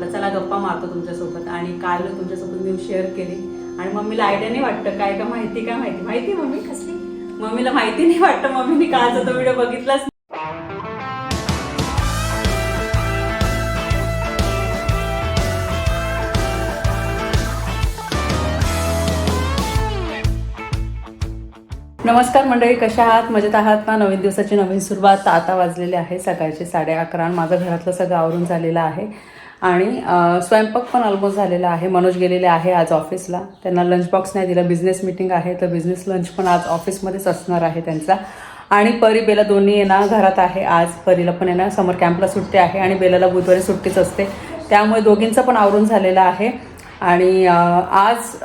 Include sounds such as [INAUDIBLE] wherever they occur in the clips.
म्हटलं चला गप्पा मारतो तुमच्यासोबत. आणि काल तुमच्यासोबत मी शेअर केली. आणि मम्मीला आयडिया नाही वाटतं काय का माहिती काय माहिती? माहिती मम्मी कसली? मम्मीला माहिती नाही वाटतं मम्मीने कालचा तो व्हिडिओ बघितलाच नमस्कार मंडळी कशा आहात? मजेत आहात ना नवीन दिवसाची नवीन सुरुवात. आता वाजलेली आहे सकाळचे साडे अकरा आणि माझं घरातलं सगळं आवरून झालेलं आहे. आणि स्वयंपाक पण ऑलमोस्ट झालेला आहे. मनोज गेलेले आहे आज ऑफिसला त्यांना लंच बॉक्स नाही दिला. बिझनेस मीटिंग आहे. तर बिझनेस लंच पण आज ऑफिसमध्येच असणार आहे त्यांचा. आणि परी बेला दोन्ही येणार घरात आहे. आज परीला पण येणार समर कॅम्पला सुट्टी आहे आणि बेलाला बुधवारी सुट्टीच असते. त्यामुळे दोघींचं पण आवरून झालेलं आहे. आणि आज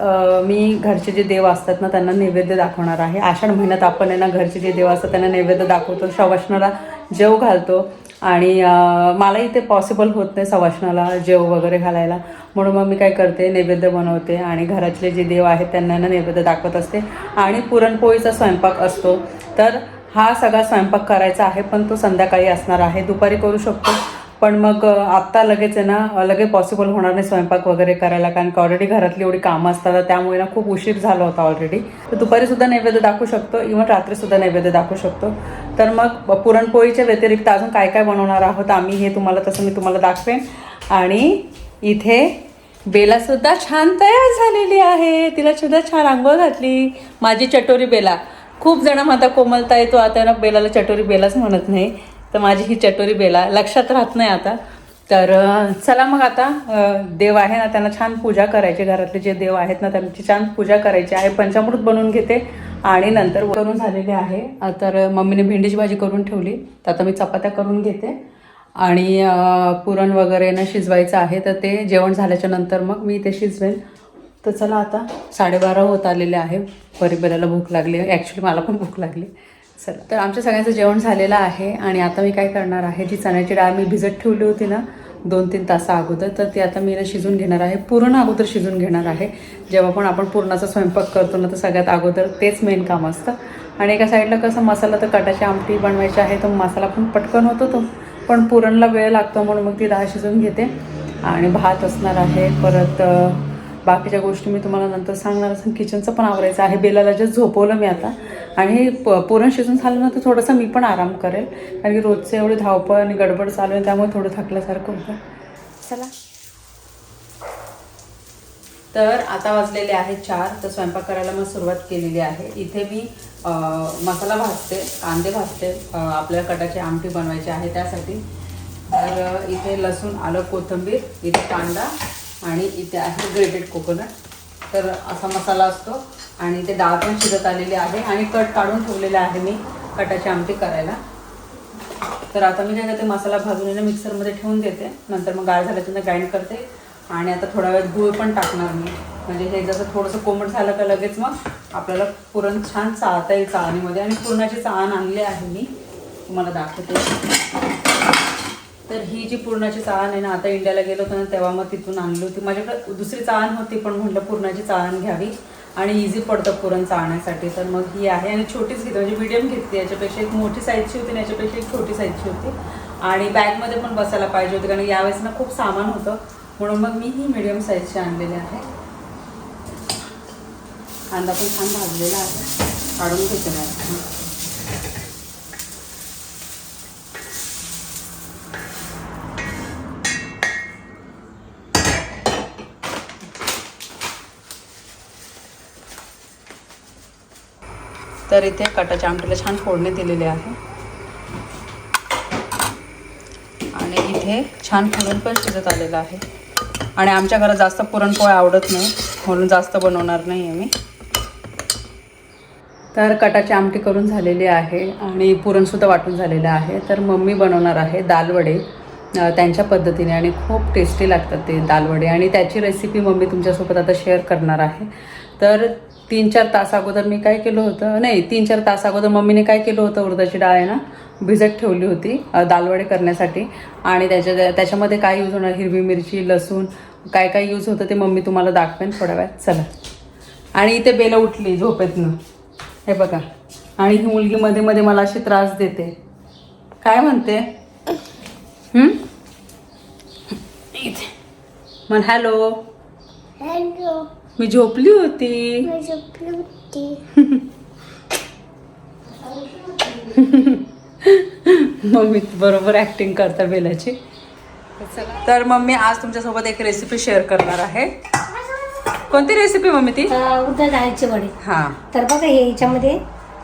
मी घरचे जे देव असतात ना त्यांना नैवेद्य दाखवणार आहे. आषाढ महिन्यात आपण आहे ना घरचे जे देव असतात त्यांना नैवेद्य दाखवतो. सवाष्णाला जेव घालतो. आणि मला मलाही ते पॉसिबल होत नाही सवाष्णाला जेव वगैरे घालायला. म्हणून मग मी काय करते नैवेद्य बनवते आणि घरातले जे देव आहेत त्यांना ना नैवेद्य दाखवत असते. आणि पुरणपोळीचा स्वयंपाक असतो. तर हा सगळा स्वयंपाक करायचा आहे पण तो संध्याकाळी असणार आहे. दुपारी करू शकतो. पण मग आत्ता लगेच आहे ना लगेच पॉसिबल होणार नाही स्वयंपाक वगैरे करायला कारण की ऑलरेडी घरातली एवढी कामं असतात. त्यामुळे ना खूप उशीर झाला होता ऑलरेडी तर दुपारीसुद्धा नैवेद्य दाखवू शकतो. इव्हन रात्री सुद्धा नैवेद्य दाखवू शकतो. तर मग पुरणपोळीच्या व्यतिरिक्त अजून काय काय बनवणार आहोत? आम्ही हे तुम्हाला तसं मी तुम्हाला दाखवेन. आणि इथे बेलासुद्धा छान तयार झालेली आहे. तिला सुद्धा छान आंघोळ घातली. माझी चटोरी बेला. खूप जण म्हणतात कोमलता येतो. आता ना बेलाला चटोरी बेलाच म्हणत नाही. तर माझी ही चटोरी बेला. लक्षात राहत नाही आता. तर चला मग आता देव आहे ना त्यांना छान पूजा करायची घरातले जे देव आहेत ना त्यांची छान पूजा करायची आहे. पंचामृत बनवून घेते आणि नंतर करून झालेले आहे. तर मम्मीने भेंडीची भाजी करून ठेवली. तर आता मी चपात्या करून घेते. आणि पुरण वगैरे ना शिजवायचं आहे तर ते जेवण झाल्याच्यानंतर मग मी ते शिजवेन. तर चला आता साडेबारा होत आलेले आहे. परिबेलाला भूक लागली. ॲक्च्युली मला पण भूक लागली. चला. तर आमच्या सगळ्यांचं जेवण झालेलं आहे आणि आता मी काय करणार आहे जी चण्याची डाळ मी भिजत ठेवली होती ना दोन तीन तासा अगोदर तर ती आता मी ना शिजून घेणार आहे. पूर्ण अगोदर शिजून घेणार आहे. जेव्हा पण आपण पूर्णाचा स्वयंपाक करतो ना तर सगळ्यात अगोदर तेच मेन काम असतं. आणि एका साईडला कसं मसाला तर कटाची आमटी बनवायची आहे तर मसाला पण पटकन होतो तो. पण पुरणला वेळ लागतो म्हणून मग ती डाळ शिजून घेते. आणि भात असणार आहे परत बाकीच्या गोष्टी मी तुम्हाला नंतर सांगणार असेल किचनचं पण आवरायचं आहे. बेलाला जे झोपवलं मी आता. आणि प पुरण शिजून झालं ना तर थोडंसं मी पण आराम करेल. कारण की रोजचं एवढी धावपळ आणि गडबड चालू आहे त्यामुळे थोडं थकल्यासारखं होतं. चला. तर आता वाजलेले आहेत चार तर स्वयंपाक करायला मग सुरुवात केलेली आहे. इथे मी मसाला भाजते कांदे भाजते आपल्या आपल्याला कटाची आमटी बनवायची आहे त्यासाठी. तर इथे लसूण आलं कोथिंबीर इथे कांदा आणि इथे आहे ग्रेटेड कोकोनट तर असा मसाला असतो. आणि ते डाळ पण शिजत आलेली आहे आणि कट काढून ठेवलेला आहे मी कटाची आमटी करायला. तर आता मी काय करते मसाला भाजून मिक्सरमध्ये ठेवून देते. नंतर मग गाळ झाल्याच्यानंतर ग्राइंड करते. आणि आता थोडा वेळ गूळ पण टाकणार मी. म्हणजे हे जसं थोडंसं कोमट झालं का लगेच मग आपल्याला पुरण छान चाळता येईल चाळणीमध्ये. आणि पुरणाची चाळण आणली आहे मी. तुम्हाला दाखवते. तर ही जी पुरणाची चाळण आहे ना आता इंडियाला गेलो होतो ना तेव्हा मग तिथून आणली होती. माझ्याकडे दुसरी चाळण होती पण म्हटलं पुरणाची चाळण घ्यावी. आणि इझी पडतं पुरण चाळण्यासाठी. तर मग ही आहे. आणि छोटीच घेतली म्हणजे मीडियम घेतली. याच्यापेक्षा एक मोठी साईजची होती आणि याच्यापेक्षा एक छोटी साईजची होती. आणि बॅगमध्ये पण बसायला पाहिजे होती. कारण यावेळेस ना खूप सामान होतं. म्हणून मग मी ही मीडियम साईजची आणलेली आहे. कांदा पण छान भाजलेला आहे. काढून घेते नाही तर इथे कटाच्या आमटीला छान फोडणी दिलेली आहे. आणि इथे छान फुलून पण शिजत आलेलं आहे. आणि आमच्या घरात जास्त पुरणपोळ्या आवडत नाही म्हणून जास्त बनवणार नाही आहे मी. तर कटाची आमटी करून झालेली आहे आणि पुरणसुद्धा वाटून झालेलं आहे. तर मम्मी बनवणार आहे दालवडे त्यांच्या पद्धतीने आणि खूप टेस्टी लागतात ते दालवडे आणि त्याची रेसिपी मम्मी तुमच्यासोबत आता शेअर करणार आहे. तर तीन चार तास अगोदर मी काय केलं होतं? नाही तीन चार तास अगोदर मम्मीने काय केलं होतं? उडदाची डाळ आहे ना भिजत ठेवली होती दालवडे करण्यासाठी. आणि त्याच्या त्याच्यामध्ये काय यूज होणार? हिरवी मिरची लसूण काय काय यूज होतं ते मम्मी तुम्हाला दाखवेन थोड्या वेळात चला. आणि इथे बेला उठली झोपेतनं. हे बघा. आणि ही मुलगी मध्ये मध्ये मला अशी त्रास देते. काय म्हणते? इथे. मग हॅलो. हॅलो. मी झोपली होती. मी झोपली होती. मम्मी बरोबर ऍक्टिंग करता बेलाची. तर मम्मी आज तुमच्यासोबत एक रेसिपी शेअर करणार आहे. कोणती रेसिपी मम्मी ती? उद्या डाळीचे वडे. हा. तर बघा हे याच्यामध्ये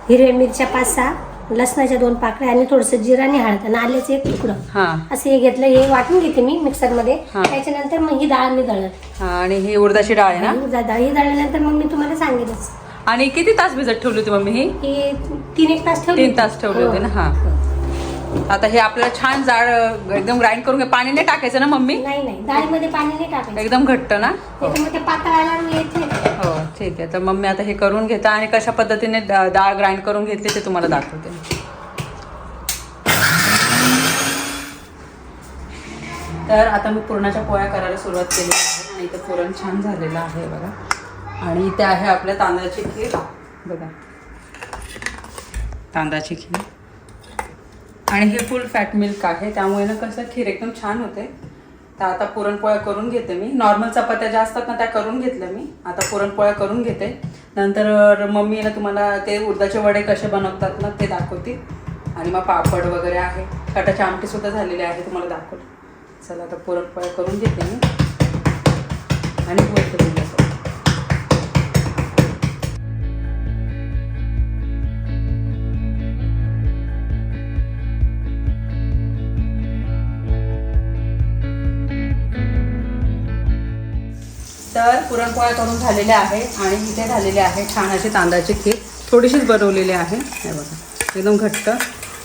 हिरव्या मिरच्या पाच सहा लसणाच्या दोन पाकळ्या आणि थोडंसं जिरा आणि हळद आणि आल्याचं एक तुकडं. हा. असं हे घेतलं हे वाटून घेते मी मिक्सरमध्ये. हा. त्याच्यानंतर मग ही डाळ मी दळत. हा आणि ही उडदाची डाळ आहे ना? आणि डाळ. ही दळल्यानंतर मग मी तुम्हाला सांगेलच आणि किती तास भिजत ठेवली होती मम्मी ही? ही तीन एक तास ठेवली तीन तास ठेवली होती ना? हा. आता हे आपल्याला छान जाड एकदम ग्राइंड करून पाणी नाही टाकायचं ना मम्मी? नाही नाही. डाळीमध्ये पाणी नाही टाकायचं. एकदम घट्ट ना? पातळायला येत नाही हो ठीक आहे. तर मम्मी आता हे करून घेता आणि कशा पद्धतीने डाळ ग्राइंड करून घेतली ते तुम्हाला दाखवते. तर आता मी पुरणाच्या पोळ्या करायला सुरुवात केली आहे. आणि इथं पुरण छान झालेलं आहे बघा. आणि इथे आहे आपल्या तांदळाची खीर. बघा. तांदळाची खीर. आणि हे फुल फॅट मिल्क आहे. त्यामुळे ना कसं खीर एकदम छान होते. तर आता पुरणपोळ्या करून घेते मी. नॉर्मल चपात्या ज्या असतात ना त्या करून घेतल्या मी. आता पुरणपोळ्या करून घेते. नंतर मम्मीला तुम्हाला ते उडदाचे वडे कसे बनवतात ना ते दाखवतील. आणि मग पापड वगैरे आहे. कटाची आमटीसुद्धा झालेली आहे तुम्हाला दाखवलं चला आता पुरणपोळ्या करून घेते मी. आणि बोलते तुमच्यासोबत. तर पुरणपोळ्या करून झालेल्या आहे आणि इथे झालेली आहे छान अशी तांदळाची खीर थोडीशीच बनवलेली आहे. हे बघा एकदम घट्ट.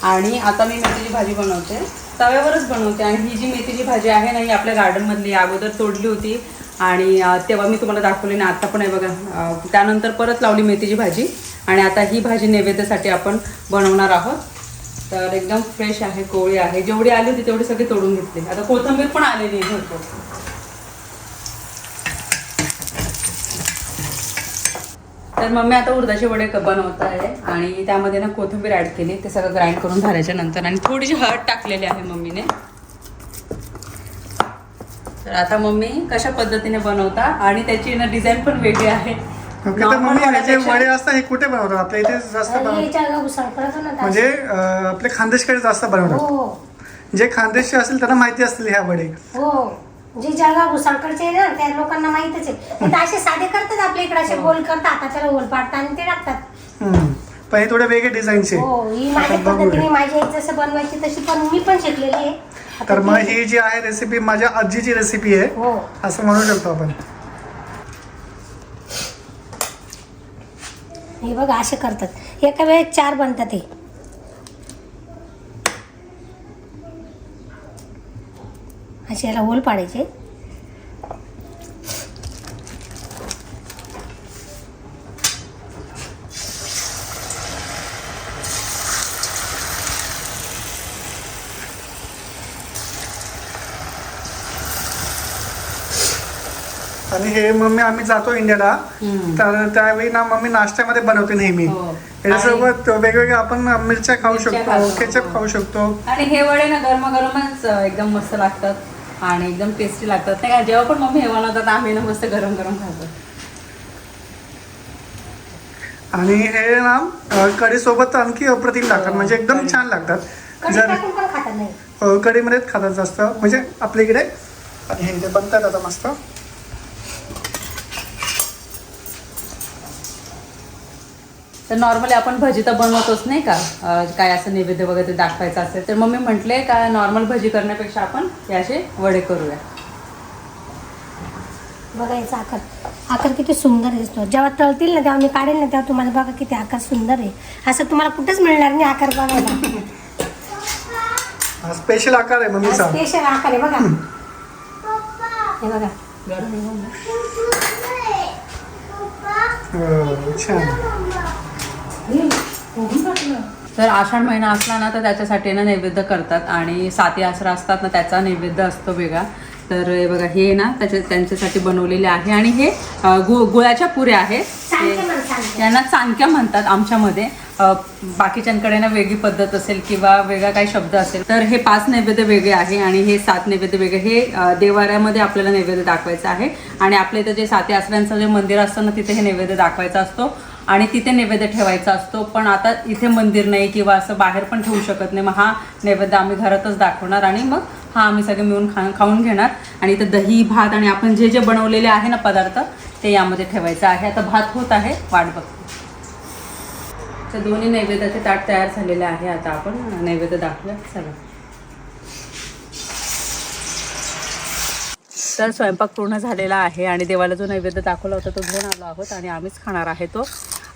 आणि आता मी मेथीची भाजी बनवते. तव्यावरच बनवते आणि ही जी मेथीची भाजी आहे ना ही आपल्या गार्डनमधली अगोदर तोडली होती आणि तेव्हा मी तुम्हाला दाखवली ना आता पण आहे बघा. त्यानंतर परत लावली मेथीची भाजी आणि आता ही भाजी नैवेद्यासाठी आपण बनवणार आहोत. तर एकदम फ्रेश आहे कोवळी आहे. जेवढी आली होती तेवढी सगळी तोडून घेतली. आता कोथिंबीर पण आलेली आहे भरपूर. तर मम्मी आता उडदाचे वडे बनवत आहे. आणि त्यामध्ये ना कोथिंबीर ऍड केली. ते सगळं ग्राइंड करून झाल्याच्यानंतर आणि थोडीशी हळद टाकलेली आहे मम्मीने. तर आता मम्मी कशा पद्धतीने बनवता आणि त्याची ना डिझाईन पण वेगळी आहे. वडे असतात हे कुठे बनवतात? आपल्या इथे जास्त म्हणजे आपले खानदेशकडे जास्त बनवतात. हो. जे खानदेशी असेल त्यांना माहिती असतील ह्या वडे. हो. जे जळगाव घुसाळकडचे आहे ना त्या लोकांना माहितच आहे. तर असे साधे करतात आपल्या इकडे असे गोल करतात. हाताच्याला गोल पाडतात आणि ते टाकतात. हम्म. पण हे थोडे वेगळे डिझाईनचे हो ही आता माझ्या बघूया. पद्धतीने माझी आई जसं बनवायची तशी पण मी पण शिकलेली आहे. आता तर मग ती- ही जी आहे रेसिपी माझ्या आजीची रेसिपी आहे. हो. असं म्हणू शकतो आपण. हे बघा असे करतात. एका वेळेस चार बनतात हे. असे याला होल पाडायचे आणि हे मम्मी आम्ही जातो इंडियाला. तर त्यावेळी ना मम्मी नाश्त्यामध्ये बनवते नेहमी हो. याच्यासोबत वेगवेगळ्या आपण मिरच्या खाऊ शकतो. केचप खाऊ शकतो आणि हे वडे ना गरमागरमच एकदम मस्त लागतात आणि एकदम टेस्टी लागतात नाही का? जेव्हा पण मम्मी हे बनवतात आम्ही ना मस्त गरम गरम खातो. आणि हे ना कढी सोबत आणखी अप्रतिम लागतात. म्हणजे एकदम छान लागतात. जर कढीमध्येच खातात जास्त. म्हणजे आपल्या इकडे आणि हे बनतात आता मस्त. तर नॉर्मली आपण भजी तर बनवतोच नाही का? काय असं नैवेद्य वगैरे दाखवायचं असेल तर मम्मी म्हटले का नॉर्मल भजी करण्यापेक्षा आपण हे असे वडे करूया. बघा याचा आकार. आकार किती सुंदर दिसतो. जेव्हा तळतील ना तेव्हा मी काढेल ना तेव्हा तुम्हाला बघा किती आकार सुंदर आहे. असं तुम्हाला कुठेच मिळणार नाही आकार बघायला. हा स्पेशल आकार आहे मम्मीचा स्पेशल आकार आहे बघा. हे बघा. हो, छान. तर आषाढ महिना असला ना तर त्याच्यासाठी ना नैवेद्य करतात. आणि साती आसरा असतात ना त्याचा नैवेद्य असतो वेगळा. तर हे बघा हे ना त्याच्या त्यांच्यासाठी बनवलेले आहे. आणि हे गु गुळाच्या पुऱ्या आहेत यांना चाणक्या म्हणतात आमच्यामध्ये. बाकीच्यांकडे ना वेगळी पद्धत असेल किंवा वेगळा काही शब्द असेल तर हे पाच नैवेद्य वेगळे आहे आणि हे सात नैवेद्य वेगळे. हे देवाऱ्यामध्ये आपल्याला नैवेद्य दाखवायचं आहे. आणि आपल्या इथं जे साती आसऱ्यांचं जे मंदिर असतं ना तिथे हे नैवेद्य दाखवायचा असतो. आणि तिथे नैवेद्य ठेवायचा असतो. पण आता इथे मंदिर नाही किंवा असं बाहेर पण ठेवू शकत नाही. मग हा नैवेद्य आम्ही घरातच दाखवणार आणि मग हा आम्ही सगळे मिळून खा खाऊन घेणार. आणि इथं दही भात आणि आपण जे जे बनवलेले आहे ना पदार्थ ते यामध्ये ठेवायचं आहे. आता भात होत आहे वाट बघतो तर दोन्ही नैवेद्याचे ताट तयार झालेले आहे. आता आपण नैवेद्य दाखवूया चला तर स्वयंपाक पूर्ण झालेला आहे आणि देवाला जो नैवेद्य दाखवला होता तो घेऊन आलो आहोत आणि आम्हीच खाणार आहे तो.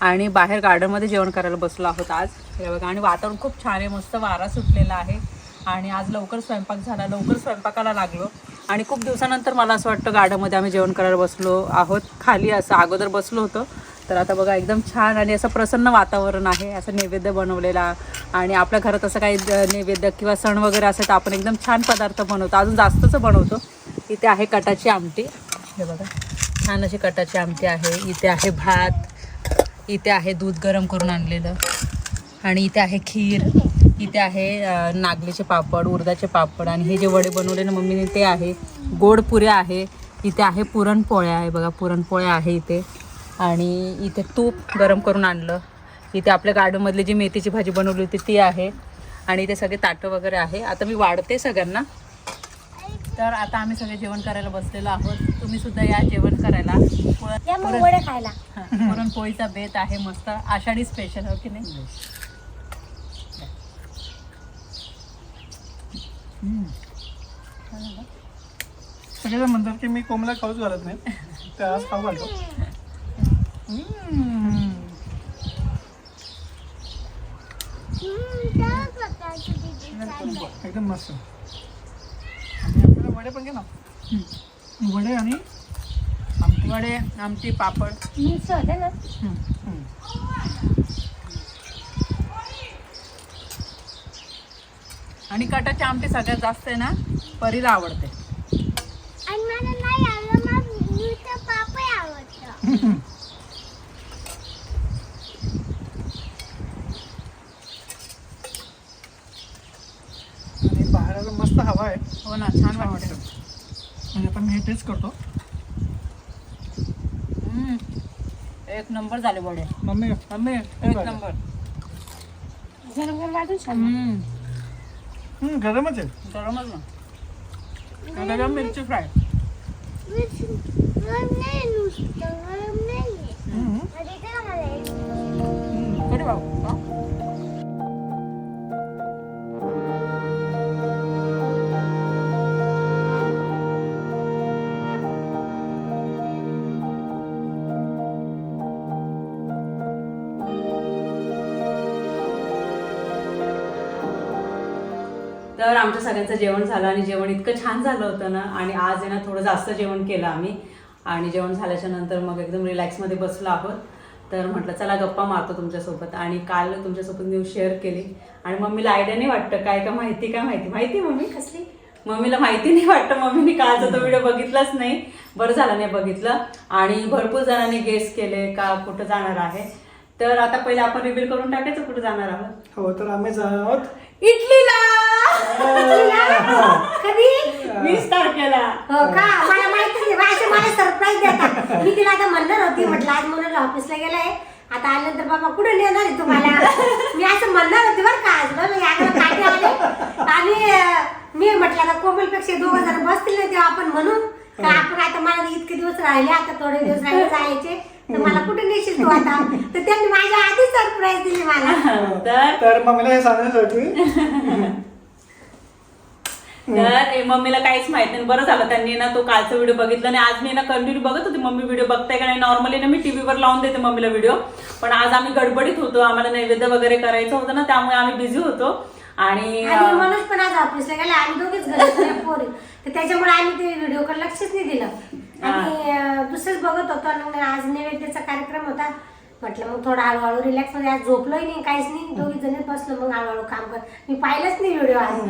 आणि बाहेर गार्डनमध्ये जेवण करायला बसलो आहोत आज. हे बघा आणि वातावरण खूप छान आहे मस्त वारा सुटलेला आहे. आणि आज लवकर स्वयंपाक झाला लवकर स्वयंपाकाला लागलो. आणि खूप दिवसानंतर मला असं वाटतं गार्डनमध्ये आम्ही जेवण करायला बसलो आहोत. खाली असं अगोदर बसलो होतो. तर आता बघा एकदम छान आणि असं प्रसन्न वातावरण आहे असं नैवेद्य बनवलेला. आणि आपल्या घरात असं काही नैवेद्य किंवा सण वगैरे असेल तर आपण एकदम छान पदार्थ बनवतो. अजून जास्तच बनवतो. इथे आहे कटाची आमटी. हे बघा छान अशी कटाची आमटी आहे. इथे आहे भात. इथे आहे दूध गरम करून आणलेलं. आणि इथे आहे खीर. इथे आहे नागलीचे पापड उर्दाचे पापड आणि हे जे वडे बनवले ना मम्मीने ते आहे. गोड पुऱ्या आहे. इथे आहे पुरणपोळ्या आहे बघा पुरणपोळ्या आहे इथे. आणि इथे तूप गरम करून आणलं. इथे आपल्या गार्डनमधली जी मेथीची भाजी बनवली होती ती आहे. आणि इथे सगळे ताटं वगैरे आहे. आता मी वाढते सगळ्यांना. तर आता आम्ही सगळे जेवण करायला बसलेलो आहोत. तुम्ही सुद्धा या जेवण करायला. खायला. पुरणपोळीचा बेत आहे मस्त. आषाढी स्पेशल हो की नाही? सगळेजण म्हणतात की मी कोंबला खाऊच घालत नाही. ते आज खाऊ घालतो. एकदम मस्त. वडे पण घे ना. वडे आणि आमटी. वडे आमटी पापड. मिक्स होते ना. आणि कटाची आमटी सगळ्यात जास्त आहे ना परीला आवडते. आणि मला नाही आवडलं मग नुसतं पापड आवडतं [LAUGHS] आणि बाहेर आता मस्त हवा आहे हो ना छान वाटते. म्हणजे आता मी हे टेस्ट करतो. हम्म. एक नंबर झाले वडे. मम्मी मम्मी एक बरं. नंबर. गरम गरम वाटून छान हम्म. हम्म, गरमच आहे. गरमच ना. गरम मिरची फ्राय. तर आमच्या सगळ्यांचं जेवण झालं आणि जेवण इतकं छान झालं होतं ना. आणि आज आहे ना थोडं जास्त जेवण केलं आम्ही. आणि जेवण झाल्याच्यानंतर मग एकदम रिलॅक्समध्ये बसलो आहोत तर म्हटलं चला गप्पा मारतो तुमच्यासोबत. आणि काल तुमच्यासोबत न्यूज शेअर केली. आणि मम्मीला आयडिया नाही वाटतं काय का माहिती काय माहिती. माहिती मम्मी कसली? मम्मीला माहिती नाही वाटतं. मम्मीने कालचा तो व्हिडिओ बघितलाच नाही. बरं झालं नाही बघितलं. आणि भरपूर जणांनी गेस केले का कुठं जाणार आहे. तर आता पहिले आपण रिव्हील करून टाकायचं कुठं जाणार आहोत. हो तर आम्ही जाणार आहोत. इटलीला कधी? वीस तारखेला. हो का? मला माहितीच नाही. बा, असं मला सरप्राईज देतात. मी तिला आता म्हणणार होती. म्हटलं आज म्हणून ऑफिसला गेलाय. आता आल्यानंतर बाबा कुठे नेणार आहे तुम्हाला? मी असं म्हणणार होते बरं का. आज बरं याकडे काटे आले. आणि अं, मी म्हटलं आता कोमलपेक्षा दोघं जण बसतील ना तेव्हा आपण म्हणून का आपण आता मला इतके दिवस राहिले आता थोडे दिवस राहिले जायचे. तर मला कुठे नेशील तू आता? तर त्यांनी माझ्या आधीच सरप्राईज दिली मला. तर? तर मम्मीला हे सांगण्यासाठी [LAUGHS] तर मम्मीला काहीच माहीत नाही. बरं झालं त्यांनी ना तो कालचा व्हिडिओ बघितला आणि आज मी ना कंटिन्यू बघत होते. मम्मी व्हिडिओ बघताय का नाही? नॉर्मली ना मी टीव्हीवर लावून देते मम्मीला व्हिडिओ पण आज आम्ही गडबडीत होतो. आम्हाला नैवेद्य वगैरे करायचं होतं ना त्यामुळे आम्ही बिझी होतो. आणि मनोज पण आज ऑफिसला गेला. आम्ही दोघेच घरी होतो. [LAUGHS] ना पोरी. तर त्याच्यामुळे आम्ही ते व्हिडिओकडे लक्षच नाही दिलं. आणि दुसरंच बघत होतो. आणि आज नैवेद्याचा कार्यक्रम होता. म्हटलं मग थोडं हळूहळू रिलॅक्समध्ये आज झोपलोही नाही काहीच नाही. दोघी जणी बसलो मग हळूहळू काम कर. मी पाहिलंच नाही व्हिडिओ आज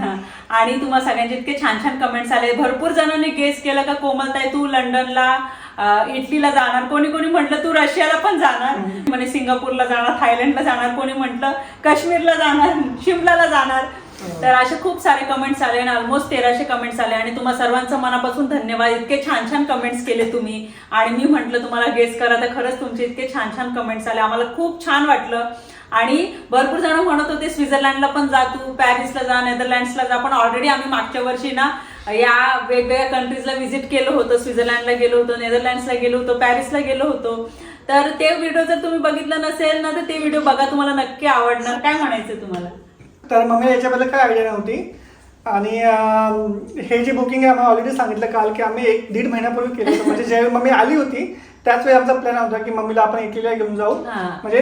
आणि तुम्हाला सगळ्यांचे इतके छान छान कमेंट्स आले. भरपूर जणांनी गेस केलं का कोमलताई तू लंडनला इटलीला जाणार. कोणी कोणी म्हटलं तू रशियाला पण जाणार. म्हणे सिंगापूरला जाणार थायलंडला जाणार. कोणी म्हटलं काश्मीरला जाणार शिमलाला जाणार. तर असे खूप सारे कमेंट्स आले आणि ऑलमोस्ट तेराशे कमेंट्स आले. आणि तुम्हा सर्वांचं मनापासून धन्यवाद. इतके छान छान कमेंट्स केले तुम्ही. आणि मी म्हटलं तुम्हाला गेस करा. तर खरंच तुमचे इतके छान छान कमेंट्स आले. आम्हाला खूप छान वाटलं. आणि भरपूर जण म्हणत होते स्वित्झर्लंडला पण जा तू पॅरिसला जा नेदरलँड्सला जा. पण ऑलरेडी आम्ही मागच्या वर्षी ना या वेगवेगळ्या कंट्रीजला व्हिजिट केलं होतं. स्वित्झर्लंडला गेलो होतो नेदरलँड्सला गेलो होतो पॅरिसला गेलो होतो. तर ते व्हिडिओ जर तुम्ही बघितलं नसेल ना तर ते व्हिडिओ बघा. तुम्हाला नक्की आवडणार. काय म्हणायचं तुम्हाला? तर मम्मी याच्याबद्दल काय आयडिया नव्हती. आणि हे जे बुकिंग आहे आम्हाला ऑलरेडी सांगितलं काल की आम्ही एक दीड महिन्यापूर्वी केलं. होतं म्हणजे ज्यावेळी मम्मी आली होती त्याच वेळी आमचा प्लॅन होता की मम्मीला आपण इटलीला घेऊन जाऊ. म्हणजे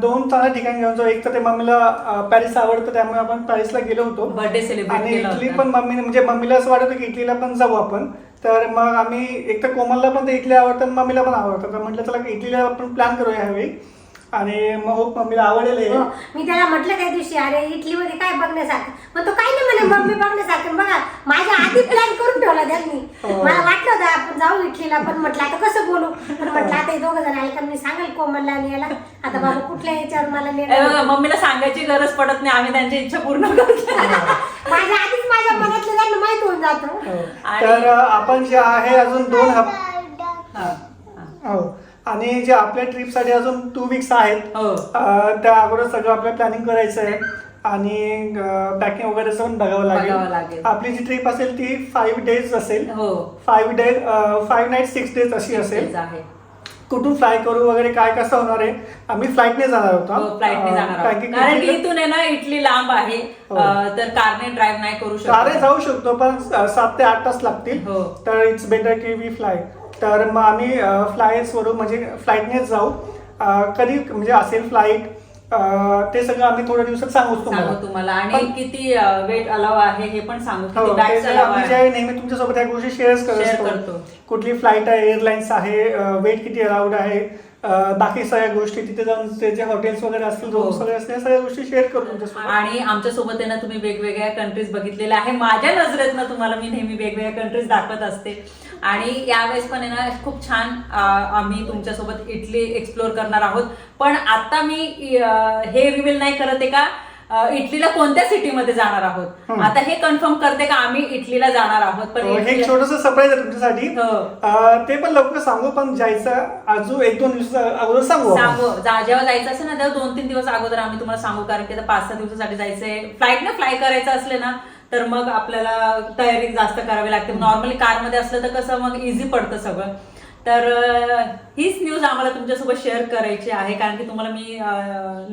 दोन चांगल्या ठिकाणी घेऊन जाऊ. एक तर ते मम्मीला पॅरिस आवडतं त्यामुळे आपण पॅरिसला गेलो होतो. बर्थडे सेलिब्रेट आणि इटली पण मम्मी म्हणजे मम्मीला असं वाटत की इटलीला पण जाऊ आपण. तर मग आम्ही एक तर कोमलला पण ते इटली आवडतं मम्मीला पण आवडतं. तर म्हटलं चला इटलीला आपण प्लॅन करूया ह्यावेळी. आणि मग हो मम्मीला आवडेल हे हो, मी त्याला म्हटलं त्या दिवशी अरे इटलीमध्ये काय बघण्यासारखं? पण तो काही नाही म्हणे मम्मी बघण्यासारखं. बघा माझ्या आधी प्लॅन करून ठेवला त्यांनी. हो. मला वाटलं होतं आपण जाऊ इटलीला पण म्हटलं आता कसं बोलू? पण म्हटलं आता हे दोघं जण आले का? मी सांगेल कोमलला आणि याला. आता बाबा कुठल्या याच्यावर मला बघा, मम्मीला सांगायची गरज पडत नाही आम्ही त्यांची इच्छा पूर्ण करतो. [LAUGHS] माझ्या आधीच माझ्या मनातलं त्यांना माहीत होऊन जातं. हो. आणि- तर अं, आपण जे आहे अजून दोन हप हा, हा. हो. आणि जे आपल्या ट्रिपसाठी अजून टू वीक्स आहेत हो. अं, त्या अगोदर सगळं आपल्याला प्लॅनिंग करायचं आहे. आणि पॅकिंग वगैरे पण बघावं बघावं लागेल. लागेल. आपली जी ट्रिप असेल ती फाईव्ह डेज असेल. हो. Five day five night six days अशी असेल. तेच आहे. कुठून फ्लाय करू वगैरे काय कसं होणार आहे आम्ही फ्लाईटने जाणार होतो. हो फ्लाईटने अं, जाणार आहोत. की कारण की इथून आहे ना इटली लांब आहे. हो. अं, तर कारने ड्राईव्ह नाही करू कारे शकत जाऊ शकतो पण सात ते आठ तास लागतील. हो. तर इट्स बेटर की वी फ्लाय तर मग आम्ही फ्लायच वरून म्हणजे फ्लाईटनेच जाऊ. कधी म्हणजे असेल फ्लाईट ते सगळं आम्ही थोड्या दिवसात सांगू सांगू तुम्हाला. आणि किती वेट अलाव आहे हे पण सांगू. हो जे आम्ही जे आहे आहे. नेहमी तुमच्यासोबत या गोष्टी शेअर करत. कुठली फ्लाईट आहे एअरलाईन्स आहे वेट किती अलाउड आहे बाकी सगळ्या गोष्टी. तिथे जाऊन ते जे हॉटेल्स वगैरे असतील हो. रूम्स वगैरे असतील सगळ्या गोष्टी शेअर करू तुमच्यासोबत. आणि आमच्यासोबत ना तुम्ही वेगवेगळ्या कंट्रीज बघितलेल्या आहे. माझ्या नजरेतनं तुम्हाला मी नेहमी वेगवेगळ्या कंट्रीज दाखवत असते. आणि यावेळेस पण आहे ना खूप छान आम्ही तुमच्यासोबत इटली एक्सप्लोर करणार आहोत पण आता मी हे रिव्हील नाही करत आहे का इटलीला कोणत्या सिटीमध्ये जाणार आहोत. आता हे कन्फर्म करते का आम्ही इटलीला जाणार आहोत पण हो, एक छोटस सरप्राईज आहे तुमच्यासाठी हो. ते पण लवकर सांगू पण जायचं अजून एक दोन दिवस अगोदर सांगू. सांगू जेव्हा जायचं असेल ना तेव्हा दोन तीन दिवस अगोदर आम्ही तुम्हाला सांगू कारण की आता पाच सहा दिवसासाठी जायचंय फ्लाईटने फ्लाय करायचं असले ना तर मग आपल्याला तयारी जास्त करावी लागते. नॉर्मली कारमध्ये असलं तर कसं मग इझी पडतं सगळं. तर हीच न्यूज आम्हाला तुमच्यासोबत शेअर करायची आहे. कारण की तुम्हाला मी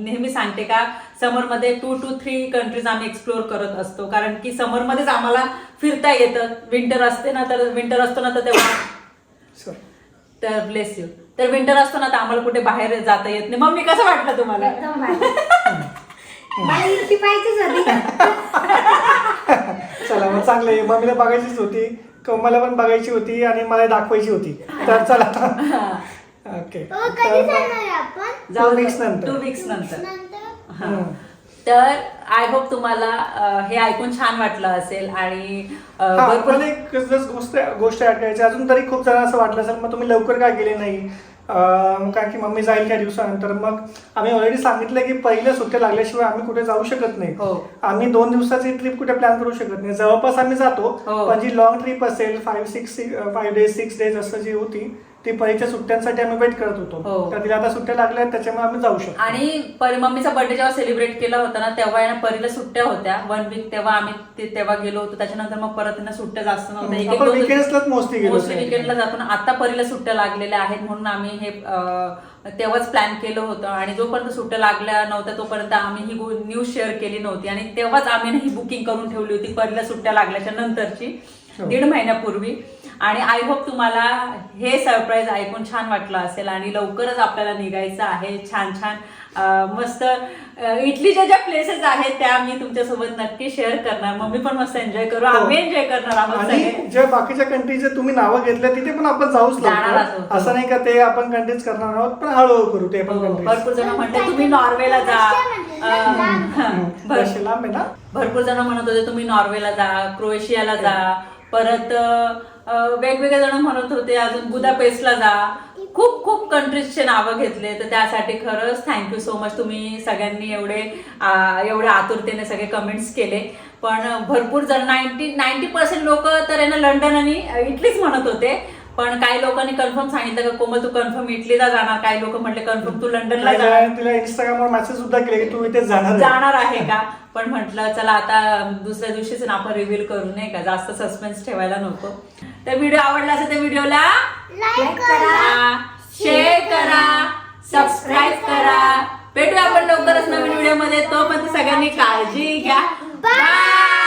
नेहमी सांगते का समरमध्ये टू टू थ्री कंट्रीज आम्ही एक्सप्लोर करत असतो. कारण की समरमध्येच आम्हाला फिरता येतं. विंटर असते ना तर विंटर असतो ना तर तेव्हा. तर ब्लेस यू तर विंटर असतो ना तर आम्हाला कुठे बाहेर जाता येत नाही. मम्मी कसं वाटलं तुम्हाला? पाहिजेच [LAUGHS] चला मग चांगलं आहे. मम्मीला बघायचीच होती. मला पण बघायची होती आणि मला दाखवायची होती. तर [LAUGHS] चला. ओके जाऊ नंतर. टू वीक्स नंतर. नंतर? हा. तर आय होप तुम्हाला हे ऐकून छान वाटलं असेल आणि हा भरपूर गोष्ट गोष्ट ऍड करायची अजून तरी खूप जण असं वाटलं असेल मग तुम्ही लवकर काय गेले नाही? कारण की मम्मी जाईल काही दिवसानंतर मग आम्ही ऑलरेडी सांगितलं की पहिल्या सुट्ट्या लागल्याशिवाय आम्ही कुठे जाऊ शकत नाही हो. आम्ही दोन दिवसाची ट्रिप कुठे प्लॅन करू शकत नाही जवळपास आम्ही जातो हो. पण जी लॉंग ट्रिप असेल five six five days six days असं जी होती ती परीच्या सुट्ट्यांसाठी आम्ही वेट करत होतो. हो. तर तिला आता सुट्ट्या लागल्या आहेत, त्याच्यामुळे आम्ही जाऊ शकतो. आणि परी मम्मीचा बर्थडे जेव्हा सेलिब्रेट केला होता ना तेव्हा आहे ना परीला सुट्ट्या होत्या. वन वीक तेव्हा आम्ही ते- तेव्हा गेलो होतो. त्याच्यानंतर मग परत ना सुट्ट्या जास्त नव्हत्या. एक- एक आपण दोन- weekends-लाच mostly गेलो मोस्टली होतो. विकेंडला जातो ना. आता परीला सुट्ट्या लागलेल्या आहेत म्हणून आम्ही हे अं, तेव्हाच प्लॅन केलं होतं. आणि जोपर्यंत सुट्ट्या लागल्या नव्हत्या तोपर्यंत आम्ही ही न्यूज शेअर केली नव्हती. आणि तेव्हाच आम्ही ना ही बुकिंग करून ठेवली होती परीला सुट्ट्या लागल्याच्या नंतरची. हो. दीड महिन्यापूर्वी. आणि आय होप तुम्हाला हे सरप्राईज ऐकून छान वाटलं असेल आणि लवकरच आपल्याला निघायचं आहे. छान छान मस्त इटलीच्या ज्या प्लेसेस आहेत त्या मी तुमच्यासोबत नक्की शेअर करणार. मम्मी पण मस्त एन्जॉय करू. आम्ही एन्जॉय करणार आहोत ज्या बाकीच्या कंट्रीचे तुम्ही नावं घेतल्या तिथे पण आपण जाऊच लागतो. आहोत. असं नाही का ते आपण कंट्रीज करणार आहोत पण हळूहळू करू ते पण हो, भरपूर जण म्हणते तुम्ही नॉर्वेला जा. [LAUGHS] ना? भरपूर जण म्हणत होते तुम्ही नॉर्वेला जा क्रोएशियाला जा. परत अं, वेगवेगळे जण म्हणत होते अजून बुदापेस्टला जा. खूप खूप कंट्रीजचे नावं घेतले. तर त्यासाठी खरंच थँक्यू सो मच तुम्ही सगळ्यांनी एवढे एवढ्या आतुरतेने सगळे कमेंट्स केले. पण भरपूर जण नाईन्टी नाईन्टी पर्सेंट लोक तर आहे ना लंडन आणि इटलीच म्हणत होते. पण काही लोकांनी कन्फर्म सांगितलं का कोमल तू कन्फर्म इटलीला जाणार. काही लोक म्हटले कन्फर्म तू लंडनला नाही, जाणार. नाही, तिला इंस्टाग्रामवर मेसेज सुद्धा केले की तू इथे जाणार आहे. जाणार आहे का? पण म्हटलं चला आता दुसऱ्या दिवशीच आपण रिव्हील करू नये का? जास्त सस्पेन्स ठेवायला नको. तर व्हिडिओ आवडला असेल तर व्हिडिओला लाईक करा शेअर करा सबस्क्राईब करा. भेटूया आपण लवकरच नवीन व्हिडिओमध्ये. तो पण सगळ्यांनी काळजी घ्या. बाय